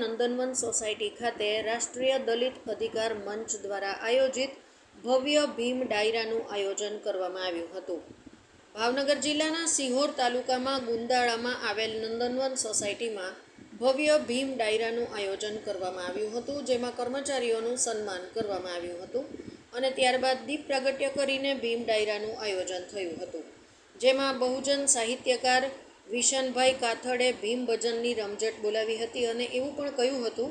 નંદનવન society ખાતે રાષ્ટ્રીય દલિત અધિકાર મંચ દ્વારા આયોજિત ભવ્ય ભીમ ડાયરાનું આયોજન કરવામાં આવ્યું હતું. ભાવનગર જિલ્લાના સિહોર તાલુકામાં ગુંદાળામાં આવેલ નંદનવન સોસાયટીમાં ભવ્ય ભીમ ડાયરાનું આયોજન કરવામાં આવ્યું હતું, જેમાં કર્મચારીઓનું સન્માન કરવામાં આવ્યું હતું અને ત્યારબાદ દીપ પ્રાગટ્ય કરીને ભીમ ડાયરાનું આયોજન થયું હતું, જેમાં બહુજન સાહિત્યકાર વિશનભાઈ કાથડે ભીમ ભજનની રમઝટ બોલાવી હતી અને એવું પણ કહ્યું હતું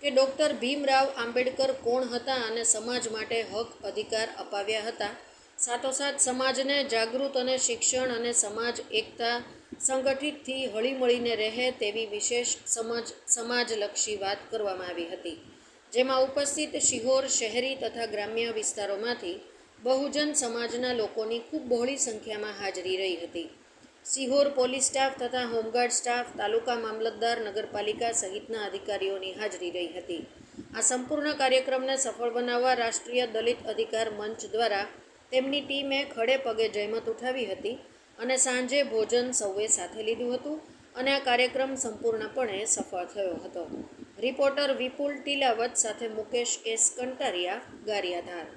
કે ડૉક્ટર ભીમરાવ આંબેડકર કોણ હતા અને સમાજ માટે હક અધિકાર અપાવ્યા હતા. સાથોસાથ સમાજને જાગૃત અને શિક્ષણ અને સમાજ, એકતા સંગઠિતથી હળીમળીને રહે તેવી વિશેષ સમજ, સમાજલક્ષી વાત કરવામાં આવી હતી. જેમાં ઉપસ્થિત શિહોર, શહેરી તથા ગ્રામ્ય વિસ્તારોમાંથી બહુજન સમાજના લોકોની ખૂબ બહોળી સંખ્યામાં હાજરી રહી હતી. સિહોર પોલીસ સ્ટાફ તથા હોમગાર્ડ સ્ટાફ, તાલુકા મામલતદાર, નગરપાલિકા સહિતના અધિકારીઓની હાજરી રહી હતી. આ સંપૂર્ણ કાર્યક્રમને સફળ બનાવવા રાષ્ટ્રીય દલિત અધિકાર મંચ દ્વારા તેમની ટીમે ખડે પગે જહેમત ઉઠાવી હતી અને સાંજે ભોજન સૌએ સાથે લીધું હતું અને આ કાર્યક્રમ સંપૂર્ણપણે સફળ થયો હતો. રિપોર્ટર વિપુલ ટીલાવત સાથે મુકેશ એસ કંટારિયા, ગારિયાધાર.